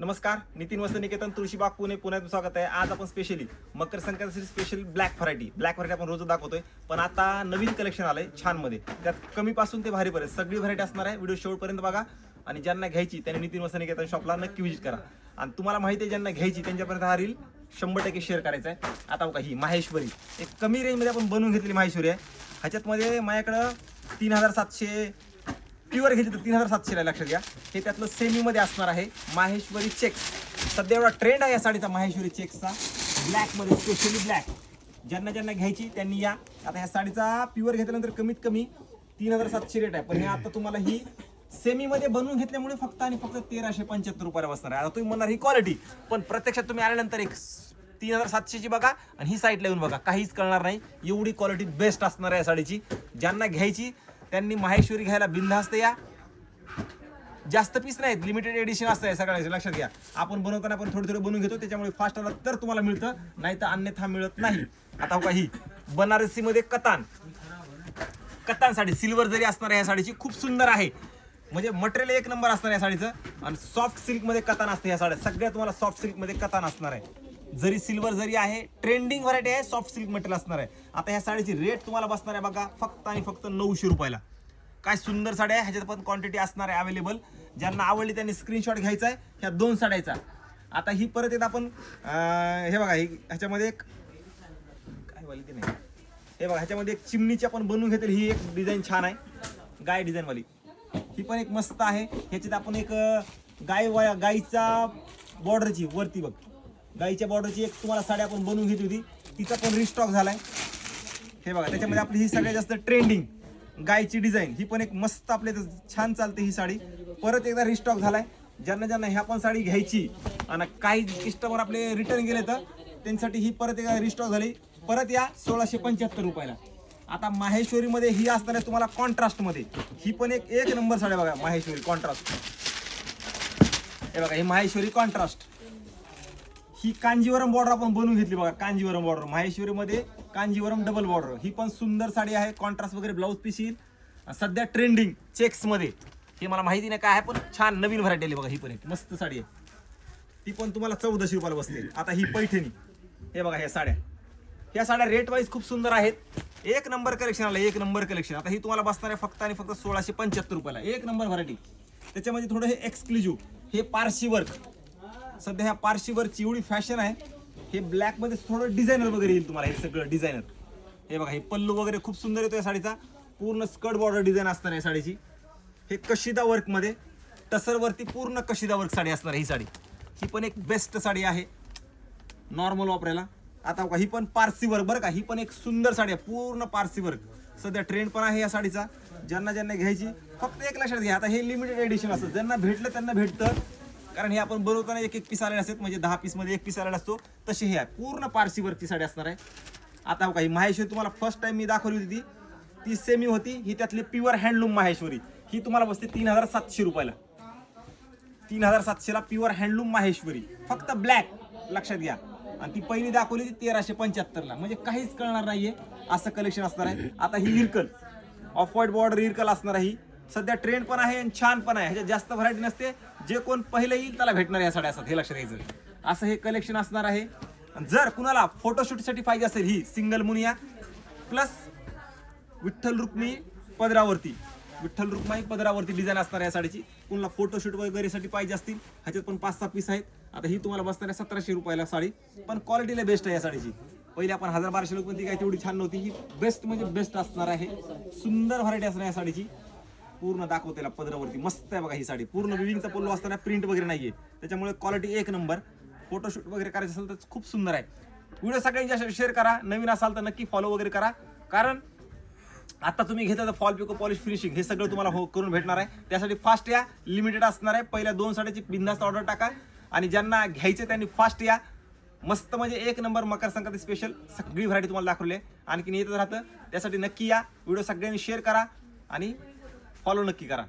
नमस्कार नितीन वसंत निकेतन तुळशीबाग पुणे पुण्यात स्वागत आहे. आज आपण स्पेशली मकर संक्रांतीसाठी special black variety black variety आपण रोज दाखवतोय. पण आता नवीन कलेक्शन आलंय छानमध्ये त्यात कमी पासून ते भारीपर्यंत सगळी व्हरायटी असणार आहे. व्हिडिओ शेवटपर्यंत बघा. आणि ज्यांना घ्यायची त्यांनी नितीन वसंत निकेतन शॉपला नक्की व्हिजिट करा. आणि तुम्हाला माहिती आहे ज्यांना घ्यायची त्यांच्यापर्यंत हा रील शंभर टक्के शेअर करायचा आहे. आता बघा ही माहेश्वरी. एक कमी रेंजमध्ये आपण बनवून घेतलेली माहेश्वरी आहे. ह्याच्यातमध्ये माझ्याकडं तीन हजार सातशे प्युअर घेतली तर तीन हजार सातशे लक्षात घ्या. हे त्यातलं सेमीमध्ये असणार आहे माहेश्वरी चेक्स सध्या एवढा ट्रेंड आहे या साडीचा माहेश्वरी चेक्सचा ब्लॅकमध्ये स्पेशली ब्लॅक ज्यांना ज्यांना घ्यायची त्यांनी या. आता या साडीचा प्युअर घेतल्यानंतर कमीत कमी तीन हजार सातशे रेट आहे. पण हे आता तुम्हाला ही सेमीमध्ये बनवून घेतल्यामुळे फक्त आणि फक्त तेराशे पंच्याहत्तर रुपयाला बसणार आहे. आता तुम्ही म्हणणार ही क्वालिटी पण प्रत्यक्षात तुम्ही आल्यानंतर एक तीन हजार सातशेची बघा आणि ही साईडला येऊन बघा. काहीच कळणार नाही. एवढी क्वालिटी बेस्ट असणार आहे या साडीची. ज्यांना घ्यायची त्यांनी माहेश्वरी घ्यायला बिनधास्त या. जास्त पीस नाहीत लिमिटेड एडिशन असतं सगळ्याचे लक्षात घ्या. आपण बनवताना आपण थोडं थोडं बनवून घेतो त्याच्यामुळे फास्ट आला तर तुम्हाला मिळतं नाही तर अन्यथा मिळत नाही. आता काही बनारसीमध्ये कतान. कतान साडी सिल्वर जरी असणार आहे या साडीची खूप सुंदर आहे. म्हणजे मटेरियल एक नंबर असणार या साडीचं आणि सॉफ्ट सिल्कमध्ये कतान असते या साड्या. सगळ्या तुम्हाला सॉफ्ट सिल्कमध्ये कतान असणार आहे. जरी सिल्वर जरी आहे ट्रेंडिंग व्हरायटी आहे सॉफ्ट सिल्क मटेरियल असणार आहे. आता ह्या साडीची रेट तुम्हाला बसणार आहे बघा फक्त आणि फक्त नऊशे रुपयाला. काय सुंदर साड्या आहे ह्याच्यात पण क्वांटिटी असणार आहे अवेलेबल ज्यांना आवडली त्यांनी स्क्रीनशॉट घ्यायचा आहे ह्या दोन साड्याचा. आता ही परत येत आपण हे बघा ह्याच्यामध्ये एक काय वाली ते नाही. हे बघा ह्याच्यामध्ये एक चिमणीची आपण बनवून घेतली ही एक डिझाईन छान आहे. गाय डिझाईनवाली ही पण एक मस्त आहे. ह्याच्यात आपण एक गाय वा- गाईचा बॉर्डरची वरती बघ. गाईच्या बॉर्डरची एक तुम्हाला साडी आपण बनवून घेतली होती. तिचा पण रिस्टॉक झालाय. हे बघा त्याच्यामध्ये आपली ही सगळ्यात जास्त ट्रेंडिंग गायची डिझाईन ही पण एक मस्त आपल्या छान चालते ही साडी. परत एकदा रिस्टॉक झालाय. ज्यांना ज्यांना ह्या पण साडी घ्यायची आणि काही कस्टमर आपले रिटर्न गेले तर त्यांच्यासाठी ही परत एकदा रिस्टॉक झाली. परत या सोळाशे पंच्याहत्तर रुपयाला. आता माहेश्वरीमध्ये ही असताना तुम्हाला कॉन्ट्रास्टमध्ये ही पण एक एक नंबर साडी बघा माहेश्वरी कॉन्ट्रास्ट हे बघा ही माहेश्वरी कॉन्ट्रास्ट ही कांजीवरम बॉर्डर आपण बनवून घेतली बघा कांजीवरम बॉर्डर माहेश्वरीमध्ये कांजीवरम डबल बॉर्डर ही पण सुंदर साडी आहे कॉन्ट्रास्ट वगैरे ब्लाऊज पीस येईल सध्या ट्रेंडिंग चेक्समध्ये हे मला माहिती नाही काय आहे पण छान नवीन व्हरायटी आली बघा ही पण एक मस्त साडी आहे. ती पण तुम्हाला चौदाशे रुपयाला बसते. आता ही पैठणी. हे बघा ह्या साड्या. ह्या साड्या रेट वाईज खूप सुंदर आहेत. एक नंबर कलेक्शन आलं एक नंबर कलेक्शन आता ही तुम्हाला बसणार आहे फक्त आणि फक्त सोळाशे पंच्याहत्तर रुपयाला. एक नंबर व्हरायटी त्याच्यामध्ये थोडं हे एक्सक्लुझिव्ह हे पारशी वर्क सध्या ह्या पारशीवरची एवढी फॅशन आहे हे ब्लॅकमध्ये थोडं डिझायनर वगैरे येईल तुम्हाला हे सगळं डिझायनर हे बघा हे पल्लू वगैरे खूप सुंदर येतो या साडीचा. पूर्ण स्कर्ट बॉर्डर डिझाईन असणार आहे साडीची. हे कशिदा वर्कमध्ये टसरवरती पूर्ण कशिदा वर्क साडी असणार आहे ही साडी. ही पण एक बेस्ट साडी आहे. नॉर्मल वापरायला. आता बघा ही पण पारसी वर्क बरं का? ही पण एक सुंदर साडी आहे पूर्ण पारसी वर्क सध्या ट्रेंड पण आहे या साडीचा. ज्यांना ज्यांना घ्यायची फक्त एक लक्षात घ्या. आता हे लिमिटेड एडिशन असतं. ज्यांना भेटलं त्यांना भेटतं. कारण हे आपण बनवताना एक एक पीस आलेले असतात. म्हणजे दहा पीसमध्ये एक पीस आलेला असतो. तशी हे आहे. पूर्ण पारसी वर्कची साडी असणार आहे. आता काही माहेश्वरी तुम्हाला फर्स्ट टाइम मी दाखवली होती ती. ती सेमी होती. ही त्यातली प्युअर हँडलूम माहेश्वरी. ही तुम्हाला बसते तीन हजार सातशे रुपयाला. तीन हजार सातशेला प्युअर हँडलूम माहेश्वरी. फक्त ब्लॅक लक्षात घ्या. आणि ती पहिली दाखवली होती तेराशे पंच्याहत्तरला. म्हणजे काहीच कळणार नाहीये. असं कलेक्शन असणार आहे. आता ही Irkal off white border Irkal असणार आहे ही. सध्या ट्रेंड पण आहे आणि छान पण आहे. ह्याच्यात जास्त व्हरायटी नसते. जे कोण पहिले येईल त्याला भेटणार या साड्या असतात हे लक्षात घ्यायचं. असं हे कलेक्शन असणार आहे. आणि जर कुणाला फोटोशूटसाठी पाहिजे असेल ही सिंगल मुनिया प्लस विठ्ठल रुक्मी पदरावरती विठ्ठल रुक्माई पदरावरती डिझाईन असणार या साडीची. कुणाला फोटोशूट वगैरेसाठी पाहिजे असतील ह्याच्यात पण पाच सहा पीस आहेत. आता ही तुम्हाला बसणार आहे सतराशे रुपयाला साडी. पण क्वालिटीला बेस्ट आहे या साडीची. पहिले आपण हजार बाराशे रुपये ती काय तेवढी छान नव्हती. ही बेस्ट म्हणजे बेस्ट असणार आहे. सुंदर व्हरायटी असणार या साडीची. पूर्ण दाखवतेला पदरावरती. मस्त आहे बघा ही साडी. पूर्ण विविंगचा पल्लू असताना प्रिंट वगैरे नाहीये. त्याच्यामुळे क्वालिटी एक नंबर फोटोशूट वगैरे करायचं असेल तर खूप सुंदर आहे. व्हिडिओ सगळ्यांच्या शेअर करा. नवीन असाल तर नक्की फॉलो वगैरे करा. कारण आता तुम्ही घेता तर फॉल पिको पॉलिश फिनिशिंग हे सगळं तुम्हाला हो करून भेटणार आहे. त्यासाठी फास्ट या. लिमिटेड असणार आहे. पहिल्या दोन साड्याची बिंदास्त ऑर्डर टाका. आणि ज्यांना घ्यायचे त्यांनी फास्ट या. मस्त म्हणजे एक नंबर मकर संक्रांती स्पेशल सगळी व्हरायटी तुम्हाला दाखवली आहे. आणखीन येतच राहतं. त्यासाठी नक्की या. व्हिडिओ सगळ्यांनी शेअर करा. आणि फॉलो नक्की करा.